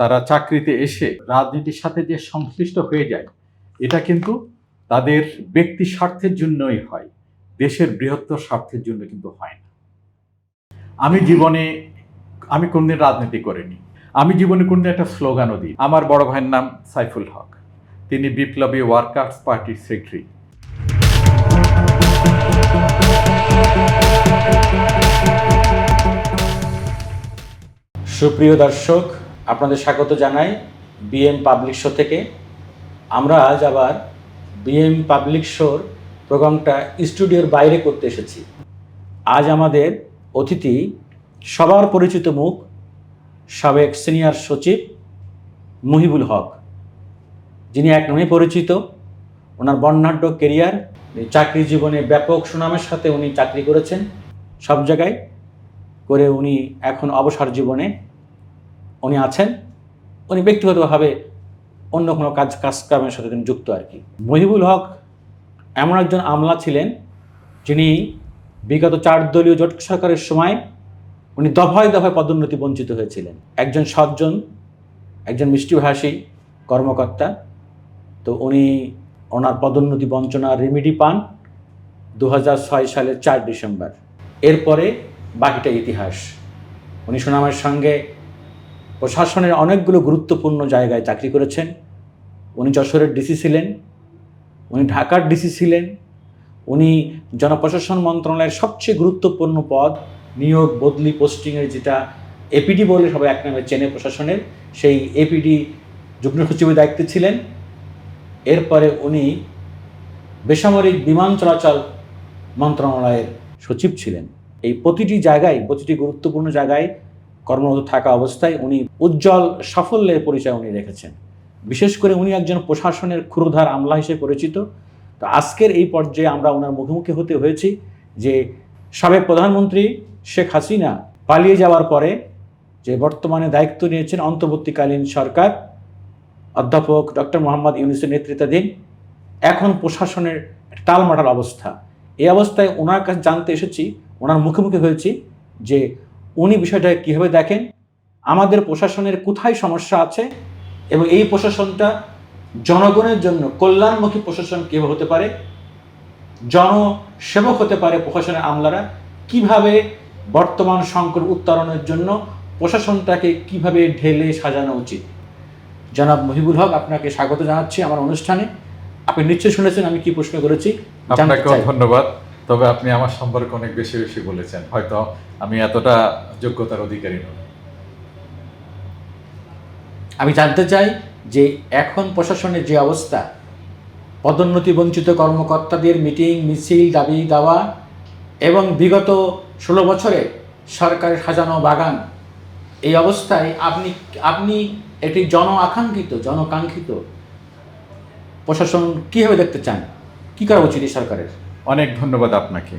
তারা চাকরিতে এসে রাজনীতির সাথে যে সংশ্লিষ্ট হয়ে যায়, এটা কিন্তু তাদের ব্যক্তি স্বার্থের জন্যই হয়। দেশের বৃহত্তর স্বার্থের জন্য কিন্তু হয় না। আমি জীবনে, আমি কোনদিন রাজনীতি করিনি। আমি জীবনে কোনদিন একটা স্লোগানও দিই আমার বড় ভাইয়ের নাম সাইফুল হক। তিনি বিপ্লবী ওয়ার্কার্স পার্টির সেক্রেটারি। সুপ্রিয় দর্শক আপনাদের স্বাগত জানাই বিএম পাবলিক শো থেকে। আমরা আজ আবার বিএম পাবলিক শোর প্রোগ্রামটা স্টুডিওর বাইরে করতে এসেছি। আজ আমাদের অতিথি সবার পরিচিত মুখ, সাবেক সিনিয়র সচিব মুহিবুল হক। যিনি এক নামে পরিচিত, ওনার বর্ণাঢ্য কেরিয়ার চাকরি জীবনে ব্যাপক সুনামের সাথে উনি চাকরি করেছেন। সব জায়গায় করে উনি এখন অবসর জীবনে উনি আছেন, উনি ব্যক্তিগতভাবে অন্য কোনো কাজ, কাজকর্মের সাথে তিনি যুক্ত আর কি। মহিবুল হক এমন একজন আমলা ছিলেন যিনি বিগত চার দলীয় জোট সরকারের সময় উনি দফায় দফায় পদোন্নতি বঞ্চিত হয়েছিলেন। একজন সজ্জন, একজন মিষ্টিভাষী কর্মকর্তা। তো উনি ওনার পদোন্নতি বঞ্চনার রেমিডি পান দু হাজার ছয় সালের চার ডিসেম্বর। এরপরে বাকিটা ইতিহাস। উনি সুনামের সঙ্গে প্রশাসনের অনেকগুলো গুরুত্বপূর্ণ জায়গায় চাকরি করেছেন। উনি যশোরের ডিসি ছিলেন, উনি ঢাকার ডিসি ছিলেন, উনি জনপ্রশাসন মন্ত্রণালয়ের সবচেয়ে গুরুত্বপূর্ণ পদ নিয়োগ বদলি পোস্টিংয়ের যেটা এপিডি বলে সবাই এক নামে চেনে প্রশাসনের, সেই এপিডি যুগ্ম সচিবের দায়িত্বে ছিলেন। এরপরে উনি বেসামরিক বিমান চলাচল মন্ত্রণালয়ের সচিব ছিলেন। এই প্রতিটি জায়গায়, প্রতিটি গুরুত্বপূর্ণ জায়গায় কর্মরত থাকা অবস্থায় উনি উজ্জ্বল সাফল্যের পরিচয় উনি রেখেছেন। বিশেষ করে উনি একজন প্রশাসনের ক্ষুরধার আমলা হিসেবে পরিচিত। তো আজকের এই পর্যায়ে আমরা ওনার মুখোমুখি হতে হয়েছি যে সাবেক প্রধানমন্ত্রী শেখ হাসিনা পালিয়ে যাওয়ার পরে যে বর্তমানে দায়িত্ব নিয়েছেন অন্তর্বর্তীকালীন সরকার, অধ্যাপক ডক্টর মোহাম্মদ ইউনুসের নেতৃত্বাধীন, এখন প্রশাসনের টালমাটাল অবস্থা। এই অবস্থায় ওনার কাছে জানতে এসেছি ওনার মুখোমুখি হয়েছি যে উনি বিষয়টা কীভাবে দেখেন? আমাদের প্রশাসনের কোথায় সমস্যা আছে? এবং এই প্রশাসনটা জনগণের জন্য কল্যাণমুখী প্রশাসন কীভাবে হতে পারে? জনসেবক হতে পারে প্রশাসনের আমলারা। কীভাবে বর্তমান সংকট উত্তরণের জন্য প্রশাসনটাকে কীভাবে ঢেলে সাজানো উচিত? জনাব মহিবুল হক আপনাকে স্বাগত জানাচ্ছি আমার অনুষ্ঠানে। আপনি নিশ্চয়ই শুনেছেন আমি কি প্রশ্ন করেছি? ধন্যবাদ। তবে আপনি আমার সম্পর্কে অনেক বেশি বেশি বলেছেন। হয়তো আমি এতটা যোগ্যতার অধিকারী নই। আমি জানতে চাই যে এখন প্রশাসনের যে অবস্থা, পদোন্নতি বঞ্চিত কর্মকর্তাদের মিটিং, মিছিল, দাবি, দাওয়া এবং বিগত ষোলো বছরে সরকারের সাজানো বাগান, এই অবস্থায় আপনি আপনি একটি জন আকাঙ্ক্ষিত, জনকাঙ্ক্ষিত প্রশাসন কীভাবে দেখতে চান? কী করা উচিত সরকারের? অনেক ধন্যবাদ আপনাকে।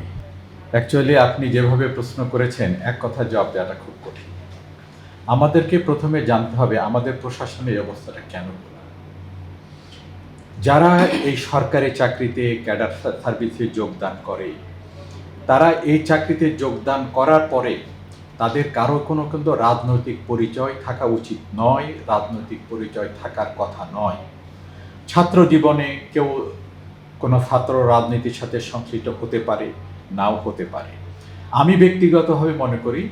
অ্যাকচুয়ালি আপনি যেভাবে প্রশ্ন করেছেন, এক কথা জবাব দেওয়াটা খুব কঠিন। আমাদেরকে প্রথমে জানতে হবে, আমাদের প্রশাসনের অবস্থাটা কেন যারা এই সরকারি চাকরিতে ক্যাডার সার্ভিসে যোগদান করে, তারা এই চাকরিতে যোগদান করার পরে তাদের কারও কোনো কিন্তু রাজনৈতিক পরিচয় থাকা উচিত নয়, রাজনৈতিক পরিচয় থাকার কথা নয়। ছাত্র জীবনে কেউ কোনো ছাত্র রাজনীতির সাথে সংশ্লিষ্ট হতে পারে, নাও হতে পারে। আমি ব্যক্তিগতভাবে মনে করি,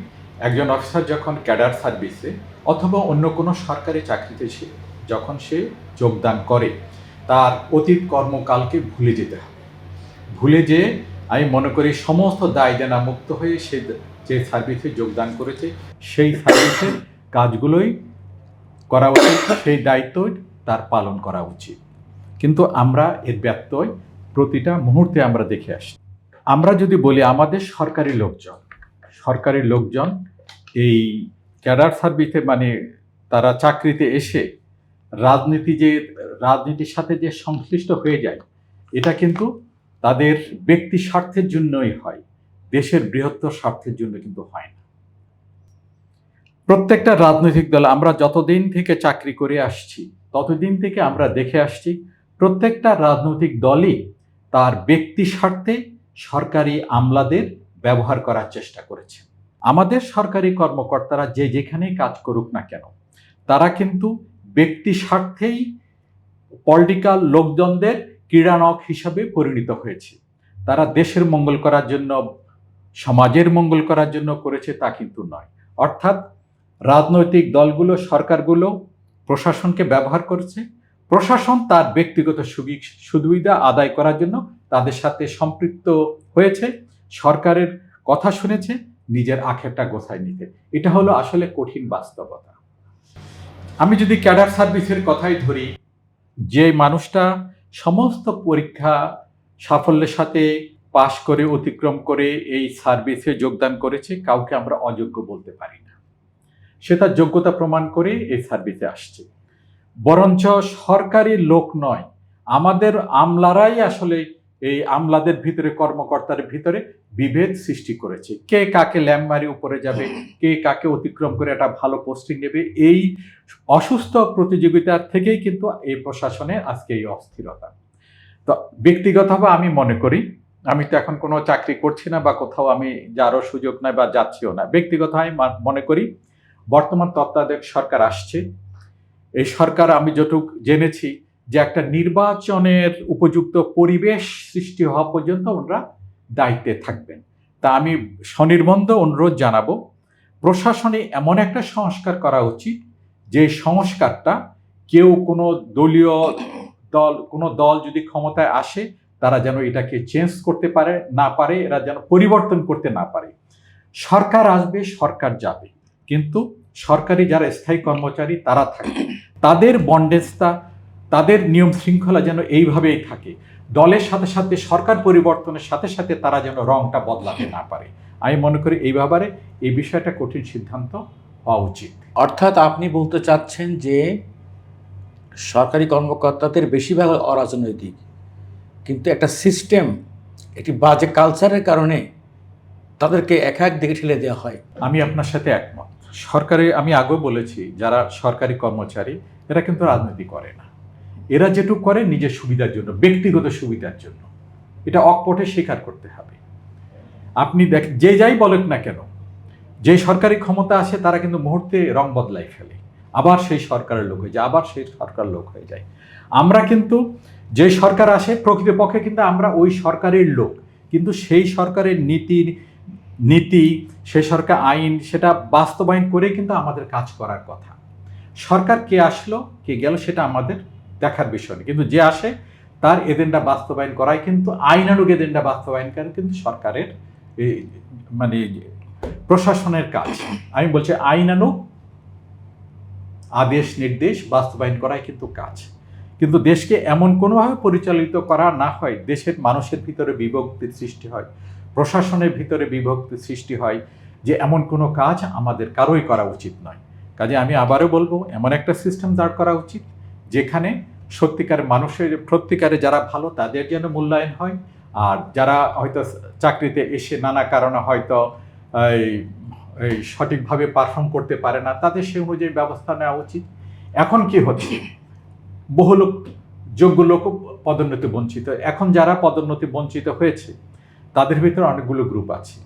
একজন অফিসার যখন ক্যাডার সার্ভিসে অথবা অন্য কোনো সরকারি চাকরিতে সে যখন সে যোগদান করে, তার অতীত কর্মকালকে ভুলে যেতে হবে। ভুলে যে আমি মনে করি সমস্ত দায় দেনা মুক্ত হয়ে সে যে সার্ভিসে যোগদান করেছে, সেই সার্ভিসের কাজগুলোই করা উচিত, সেই দায়িত্বই তার পালন করা উচিত। কিন্তু আমরা এর ব্যত্যয় প্রতিটা মুহূর্তে আমরা দেখে আসি। আমরা যদি বলি আমাদের সরকারি লোকজন সরকারি লোকজন এই ক্যাডার সার্ভিসে মানে তারা চাকরিতে এসে রাজনীতি যে, রাজনীতির সাথে যে সংশ্লিষ্ট হয়ে যায়, এটা কিন্তু তাদের ব্যক্তি স্বার্থের জন্যই হয়। দেশের বৃহত্তর স্বার্থের জন্য কিন্তু হয় না। প্রত্যেকটা রাজনৈতিক দল, আমরা যতদিন থেকে চাকরি করে আসছি, ততদিন থেকে আমরা দেখে আসছি প্রত্যেকটা রাজনৈতিক দলই তার ব্যক্তি স্বার্থে সরকারি আমলাদের ব্যবহার করার চেষ্টা করেছে। আমাদের সরকারি কর্মকর্তারা যে যেখানেই কাজ করুক না কেন, তারা কিন্তু ব্যক্তি স্বার্থেই পলিটিক্যাল লোকজনদের ক্রীড়ানক হিসাবে পরিণত হয়েছে। তারা দেশের মঙ্গল করার জন্য, সমাজের মঙ্গল করার জন্য করেছে তা কিন্তু নয়। অর্থাৎ রাজনৈতিক দলগুলো, সরকারগুলো প্রশাসনকে ব্যবহার করছে প্রশাসন তার ব্যক্তিগত সুবি- সুবিধা আদায় করার জন্য তাদের সাথে সম্পৃক্ত হয়েছে, সরকারের কথা শুনেছে, নিজের আখেরটা গোছায় নিতে। এটা হলো আসলে কঠিন বাস্তবতা। আমি যদি ক্যাডার সার্ভিসের কথাই ধরি, যে মানুষটা সমস্ত পরীক্ষা সাফল্যের সাথে পাশ করে, অতিক্রম করে এই সার্ভিসে যোগদান করেছে, কাউকে আমরা অযোগ্য বলতে পারি না। সে তার যোগ্যতা প্রমাণ করে এই সার্ভিসে আসছে। বরঞ্চ সরকারি লোক নয়, আমাদের আমলারাই আসলে এই আমলাদের ভিতরে, কর্মকর্তার ভিতরে বিভেদ সৃষ্টি করেছে। কে কাকে ল্যাম মারি উপরে যাবে, কে কাকে অতিক্রম করে একটা ভালো পোস্টিং নেবে, এই অসুস্থ প্রতিযোগিতার থেকেই কিন্তু এই প্রশাসনে আজকে এই অস্থিরতা। তো ব্যক্তিগতভাবে আমি মনে করি, আমি তো এখন কোনো চাকরি করছি না বা কোথাও আমি যারও সুযোগ নাই বা যাচ্ছিও না। ব্যক্তিগত আমি মনে করি, বর্তমান তত্ত্বাবধায়ক সরকার আসছে এই সরকার আমি যতটুক জেনেছি যে একটা নির্বাচনের উপযুক্ত পরিবেশ সৃষ্টি হওয়া পর্যন্ত ওনারা দায়িত্বে থাকবেন। তা আমি স্বনির্বন্ধ অনুরোধ জানাব, প্রশাসনে এমন একটা সংস্কার করা উচিত যে সংস্কারটা কেউ কোনো দলীয় দল, কোনো দল যদি ক্ষমতায় আসে, তারা যেন এটাকে চেঞ্জ করতে পারে, না পারে, এরা যেন পরিবর্তন করতে না পারে। সরকার আসবে, সরকার যাবে, কিন্তু সরকারি যারা স্থায়ী কর্মচারী, তারা থাকবে। তাদের বন্ডেজটা তাদের নিয়ম শৃঙ্খলা যেন এইভাবেই থাকে। দলের সাথে সাথে সরকার পরিবর্তনের সাথে সাথে তারা যেন রংটা বদলাতে না পারে। আমি মনে করি এই ব্যাপারে এই বিষয়টা কঠিন সিদ্ধান্ত হওয়া উচিত। অর্থাৎ আপনি বলতে চাচ্ছেন যে সরকারি কর্মকর্তাদের বেশিরভাগ অরাজনৈতিক। কিন্তু একটা সিস্টেম একটি বাজে কালচারের কারণে তাদেরকে এক এক দিকে ঠেলে দেওয়া হয়। আমি আপনার সাথে একমত। সরকারি আমি আগেও বলেছি, যারা সরকারি কর্মচারী, এরা কিন্তু রাজনীতি করে না। এরা যেটুকু করে নিজের সুবিধার জন্য, ব্যক্তিগত সুবিধার জন্য। এটা অকপটে স্বীকার করতে হবে। আপনি দেখ, যে যাই বলেন না কেন, যে সরকারি ক্ষমতা আসে, তারা কিন্তু মুহূর্তে রং বদলাই ফেলে। আবার সেই সরকারের লোক হয়ে যায়, আবার সেই সরকার লোক হয়ে যায়। আমরা কিন্তু, যে সরকার আসে, প্রকৃতপক্ষে কিন্তু আমরা ওই সরকারের লোক। কিন্তু সেই সরকারের নীতি নীতি, সে সরকার আইন, সেটা বাস্তবায়ন করে কিন্তু আমাদের কাজ করার কথা। সরকার কে আসলো, কে গেল, সেটা আমাদের দেখার বিষয় না। কিন্তু যে আসে, তার এজেন্ডা বাস্তবায়ন করাই কিন্তু আইনানুগ এজেন্ডা বাস্তবায়ন করা কিন্তু সরকারের মানে প্রশাসনের কাজ। আমি বলছি আইনানুগ আদেশ, নির্দেশ বাস্তবায়ন করাই কিন্তু কাজ। কিন্তু দেশকে এমন কোনোভাবে পরিচালিত করা না হয়, দেশের মানুষের ভিতরে বিভক্তির সৃষ্টি হয়। প্রশাসনের ভিতরে বিভক্তি সৃষ্টি হয় যে এমন কোনো কাজ আমাদের কারোই করা উচিত নয়। কাজে আমি আবারও বলব, এমন একটা সিস্টেম দাঁড় করা উচিত যেখানে সত্যিকার মানুষের, প্রত্যেকারে যারা ভালো তাদের যেন মূল্যায়ন হয় আর যারা হয়তো চাকরিতে এসে নানা কারণে হয়তো এই এই সঠিকভাবে পারফর্ম করতে পারে না, তাদের সে অনুযায়ী ব্যবস্থা নেওয়া উচিত। এখন কি হচ্ছে? বহু লোক, যোগ্য লোক পদোন্নতি বঞ্চিত। এখন যারা পদোন্নতি বঞ্চিত হয়েছে তাদের ভিতরে অনেকগুলো গ্রুপ আছে।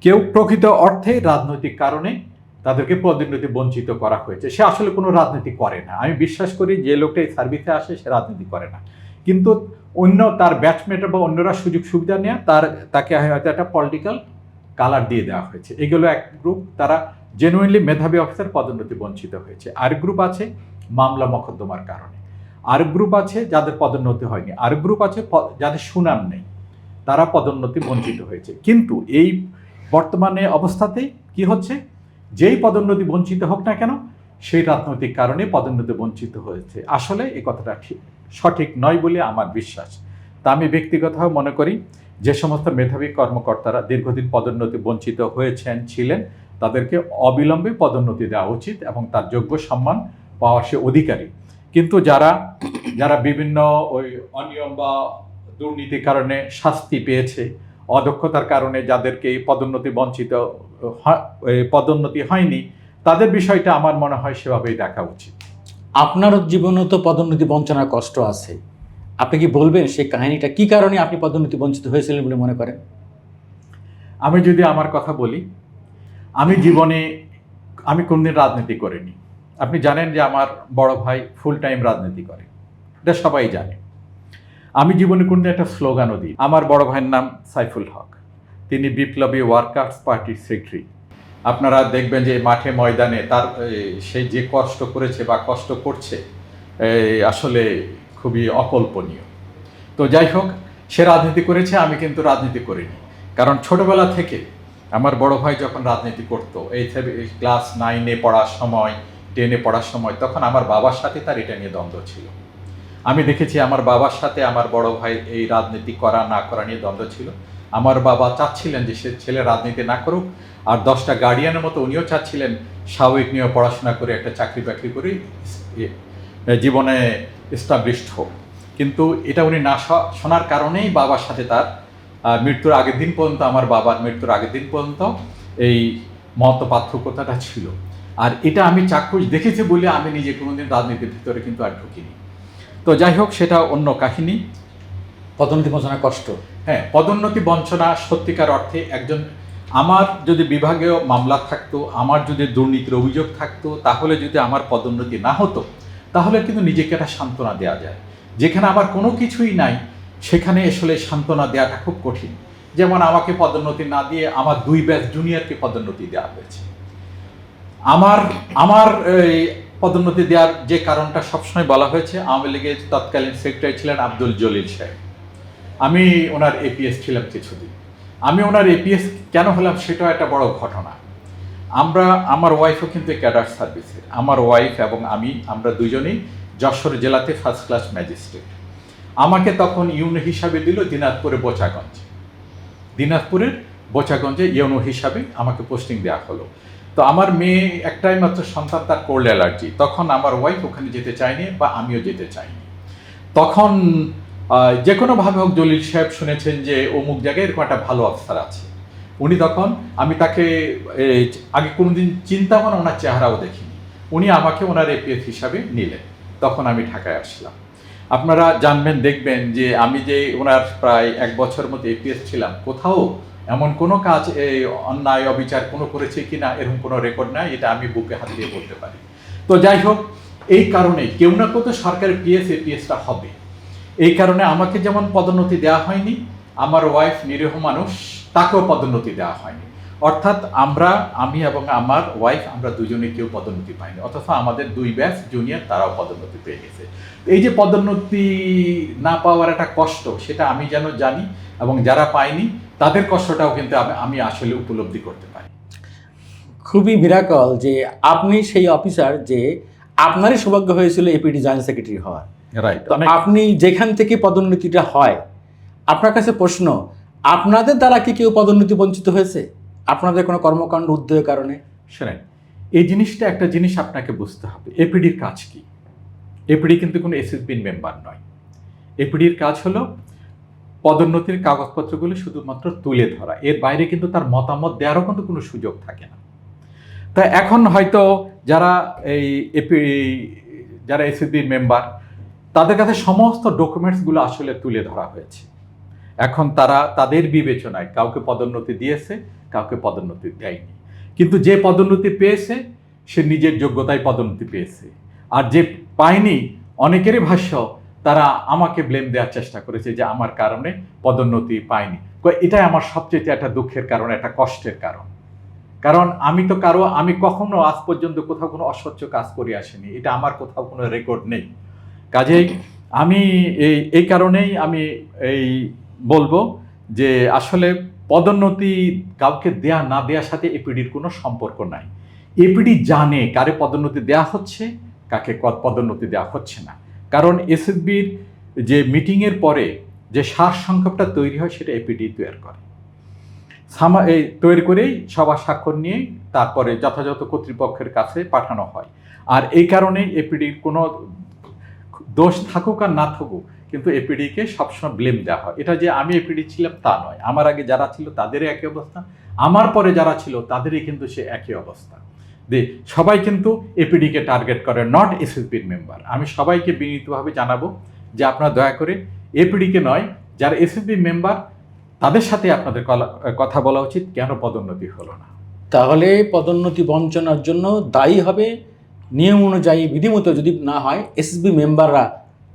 কেউ প্রকৃত অর্থে রাজনৈতিক কারণে তাদেরকে পদোন্নতি বঞ্চিত করা হয়েছে। সে আসলে কোনো রাজনীতি করে না। আমি বিশ্বাস করি যে লোকটা এই সার্ভিসে আসে, সে রাজনীতি করে না। কিন্তু অন্য তার ব্যাচমেট বা অন্যরা সুযোগ সুবিধা নেওয়া তার, তাকে হয়তো একটা পলিটিক্যাল কালার দিয়ে দেওয়া হয়েছে। এগুলো এক গ্রুপ তারা জেনুইনলি মেধাবী অফিসার পদোন্নতি বঞ্চিত হয়েছে। আর গ্রুপ আছে মামলা মকদ্দমার কারণে। আর গ্রুপ আছে যাদের পদোন্নতি হয়নি। আর গ্রুপ আছে যাদের সুনাম নেই। তারা পদোন্নতি বঞ্চিত হয়েছে। কিন্তু এই বর্তমানে অবস্থাতে কি হচ্ছে? যেই পদোন্নতি বঞ্চিত হোক না কেন, সেই রাজনৈতিক কারণে পদোন্নতি বঞ্চিত হয়েছে। আসলে এই কথাটা ঠিক, সঠিক নয় বলে আমার বিশ্বাস। তা আমি ব্যক্তিগতভাবে মনে করি, যে সমস্ত মেধাবী কর্মকর্তারা দীর্ঘদিন পদোন্নতি বঞ্চিত হয়েছেন, ছিলেন, তাদেরকে অবিলম্বে পদোন্নতি দেওয়া উচিত এবং তার যোগ্য সম্মান পাওয়া সে অধিকারী। কিন্তু যারা যারা বিভিন্ন ওই অনিয়ম বা দুর্নীতির কারণে শাস্তি পেয়েছে। অদক্ষতার কারণে যাদেরকে এই পদোন্নতি বঞ্চিত পদোন্নতি হয়নি তাদের বিষয়টা আমার মনে হয় সেভাবেই দেখা উচিত। আপনার জীবনেও তো পদোন্নতি বঞ্চনার কষ্ট আছে। আপনি কি বলবেন সেই কাহিনীটা? কি কারণে আপনি পদোন্নতি বঞ্চিত হয়েছিলেন বলে মনে করেন? আমি যদি আমার কথা বলি আমি জীবনে আমি কোনদিন রাজনীতি করিনি। আপনি জানেন যে আমার বড় ভাই ফুল টাইম রাজনীতি করে। এটা সবাই জানে। আমি জীবনে কোনো একটা স্লোগানও দিই। আমার বড় ভাইয়ের নাম সাইফুল হক। তিনি বিপ্লবী ওয়ার্কার্স পার্টির সেক্রেটারি। আপনারা দেখবেন যে মাঠে ময়দানে তার সে যে কষ্ট করেছে বা কষ্ট করছে আসলে খুবই অকল্পনীয়। তো যাই হোক, সে রাজনীতি করেছে, আমি কিন্তু রাজনীতি করিনি। কারণ ছোটবেলা থেকে আমার বড় ভাই যখন রাজনীতি করতো, এই ক্লাস নাইনে পড়ার সময়, টেনে পড়ার সময়, তখন আমার বাবার সাথে তার এটা নিয়ে দ্বন্দ্ব ছিল। আমি দেখেছি আমার বাবার সাথে আমার বড় ভাই এই রাজনীতি করা, না করা নিয়ে দ্বন্দ্ব ছিল। আমার বাবা চাচ্ছিলেন যে সে ছেলে রাজনীতি না করুক, আর দশটা গার্ডিয়ানের মতো উনিও চাচ্ছিলেন স্বাভাবিক নিয়ে পড়াশোনা করে একটা চাকরি বাকরি করে জীবনে এস্টাবলিশড হোক। কিন্তু এটা উনি না শোনার কারণেই বাবার সাথে তার মৃত্যুর আগের দিন পর্যন্ত, আমার বাবার মৃত্যুর আগের দিন পর্যন্ত এই মত পার্থক্যতাটা ছিল। আর এটা আমি চাক্ষুষ দেখেছি বলে আমি নিজে কোনোদিন রাজনীতির ভিতরে কিন্তু আর ঢুকিনি। তো যাই হোক সেটা অন্য কাহিনী। পদোন্নতি বঞ্চনা কষ্ট। হ্যাঁ পদোন্নতি বঞ্চনা সত্যিকার অর্থে একজন আমার যদি বিভাগীয় মামলা থাকতো আমার যদি দুর্নীতির অভিযোগ থাকতো তাহলে যদি আমার পদোন্নতি না হতো তাহলে কিন্তু নিজেকে একটা সান্ত্বনা দেওয়া যায়। যেখানে আমার কোনো কিছুই নাই সেখানে আসলে সান্ত্বনা দেওয়াটা খুব কঠিন। যেমন আমাকে পদোন্নতি না দিয়ে আমার দুই ব্যাচ জুনিয়রকে পদোন্নতি দেওয়া হয়েছে। আমার আমার পদোন্নতি দেওয়ার যে কারণটা সবসময় বলা হয়েছে, আওয়ামী লীগের তৎকালীন সেক্রেটারি ছিলেন আব্দুল জলিল সাহেব। আমি ওনার এপিএস ছিলাম কিছুদিন। আমি ওনার এপিএস কেন হলাম সেটাও একটা বড় ঘটনা। আমরা, আমার ওয়াইফও কিন্তু ক্যাডার সার্ভিসের আমার ওয়াইফ এবং আমি, আমরা দুজনেই যশোর জেলাতে ফার্স্ট ক্লাস ম্যাজিস্ট্রেট আমাকে তখন ইউনো হিসাবে দিল দিনাজপুরে বোচাগঞ্জ। দিনাজপুরের বোচাগঞ্জে ইউনো হিসাবে আমাকে পোস্টিং দেওয়া হলো। তো আমার মেয়ে একটাই মাত্র সন্তান, তার কোল্ড অ্যালার্জি। তখন আমার ওয়াইফ ওখানে যেতে চায়নি বা আমিও যেতে চাইনি। তখন যে কোনোভাবে হোক জলিল সাহেব শুনেছেন যে অমুক জায়গায় এরকম একটা ভালো অফিসার আছে। উনি তখন, আমি তাকে আগে কোনোদিন চিন্তা মানে ওনার চেহারাও দেখিনি। উনি আমাকে ওনার এপিএফ হিসাবে নিলেন। তখন আমি ঢাকায় আসলাম। আপনারা জানবেন, দেখবেন যে আমি যে ওনার প্রায় এক বছর মতো এপিএস ছিলাম, কোথাও এমন কোনো কাজ, এই অন্যায়, অবিচার কোনো করেছে কিনা, এরকম কোনো রেকর্ড নাই, এটা আমি বুকে হাত দিয়ে বলতে পারি। তো যাই হোক, এই কারণে কেউ না কেউ তো সরকারের পিএস এপিএসটা হবে। এই কারণে আমাকে যেমন পদোন্নতি দেওয়া হয়নি, আমার ওয়াইফ নিরীহ মানুষ, তাকেও পদোন্নতি দেওয়া হয়নি। অর্থাৎ আমরা, আমি এবং আমার ওয়াইফ আমরা দুজনে কেউ পদোন্নতি পাইনি। অথচ আমাদের দুই ব্যাচ জুনিয়র তারাও পদোন্নতি পেয়ে গেছে। এই যে পদোন্নতি না পাওয়ার একটা কষ্ট, সেটা আমি যেন জানি এবং যারা পায়নি তাদের কষ্টটাও কিন্তু আমি- আসলে উপলব্ধি করতে পারি। খুবই বিরাকল যে আপনি সেই অফিসার যে আপনারই সৌভাগ্য হয়েছিল এপিডি জয়েন্ট সেক্রেটারি হওয়ার। রাইট আপনি যেখান থেকে পদোন্নতিটা হয় আপনার কাছে প্রশ্ন আপনাদের দ্বারা কি কেউ পদোন্নতি বঞ্চিত হয়েছে? আপনাদের কোনো কর্মকাণ্ড উদ্যোগের কারণে? শোনেন এই জিনিসটা একটা জিনিস আপনাকে বুঝতে হবে। এপিডির কাজ কি? এপিডি কিন্তু কোনো এসএসবির মেম্বার নয়। এপিডির কাজ হলো পদোন্নতির কাগজপত্রগুলো শুধুমাত্র তুলে ধরা। এর বাইরে কিন্তু তার মতামত দেওয়ারও কিন্তু কোনো সুযোগ থাকে না। তা এখন হয়তো যারা এই এপি, যারা এসএসবির মেম্বার, তাদের কাছে সমস্ত ডকুমেন্টসগুলো আসলে তুলে ধরা হয়েছে। এখন তারা তাদের বিবেচনায় কাউকে পদোন্নতি দিয়েছে, কাউকে পদোন্নতি দেয়নি। কিন্তু যে পদোন্নতি পেয়েছে, সে নিজের যোগ্যতায় পদোন্নতি পেয়েছে। আর যে পায়নি, অনেকেরই ভাষ্য তারা আমাকে ব্লেম দেওয়ার চেষ্টা করেছে যে আমার কারণে পদোন্নতি পায়নি। এটাই আমার সবচেয়ে একটা দুঃখের কারণ, একটা কষ্টের কারণ। কারণ আমি তো কারও, আমি কখনো আজ পর্যন্ত কোথাও কোনো অস্বচ্ছ কাজ করে আসিনি, এটা আমার কোথাও কোনো রেকর্ড নেই। কাজেই আমি এই এই কারণেই আমি এই বলব যে আসলে পদোন্নতি কাউকে দেয়া না দেওয়ার সাথে এপিডির কোনো সম্পর্ক নাই। এপিডি জানে কারে পদোন্নতি দেওয়া হচ্ছে, কাকে পদোন্নতি দেওয়া হচ্ছে না। কারণ এসএসবির যে মিটিংয়ের পরে যে সার সংক্ষেপটা তৈরি হয়, সেটা এপিডি তৈরি করে। সামা এই তৈরি করেই সবার স্বাক্ষর নিয়ে তারপরে যথাযথ কর্তৃপক্ষের কাছে পাঠানো হয়। আর এই কারণেই এপিডির কোনো দোষ থাকুক আর না থাকুক, কিন্তু এপিডিকে সবসময় ব্লেম দেওয়া হয়। এটা যে আমি এপিডি ছিলাম তা নয়। আমার আগে যারা ছিল তাদেরই একই অবস্থা। আমার পরে যারা ছিল তাদেরই কিন্তু সে একই অবস্থা। যে সবাই কিন্তু এপিডিকে টার্গেট করে নট এসএসবির মেম্বার আমি সবাইকে বিনীতভাবে জানাব যে আপনারা দয়া করে এপিডিকে নয় যারা এসএসবি মেম্বার তাদের সাথে আপনাদের কথা বলা উচিত কেন পদোন্নতি হলো না? তাহলে পদোন্নতি বঞ্চনার জন্য দায়ী হবে নিয়ম অনুযায়ী বিধিমতো যদি না হয় এসএসবি মেম্বাররা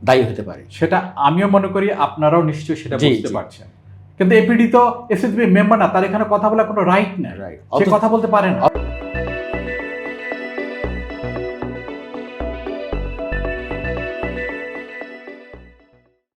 দায়ী হতে পারে। সেটা আমিও মনে করি আপনারাও নিশ্চয়ই সেটা বুঝতে পারছেন। কিন্তু এপিডি তো এসএসবি মেম্বার না তার এখানে কথা বলার কোনো রাইট নেই। রাইট কথা বলতে পারে না।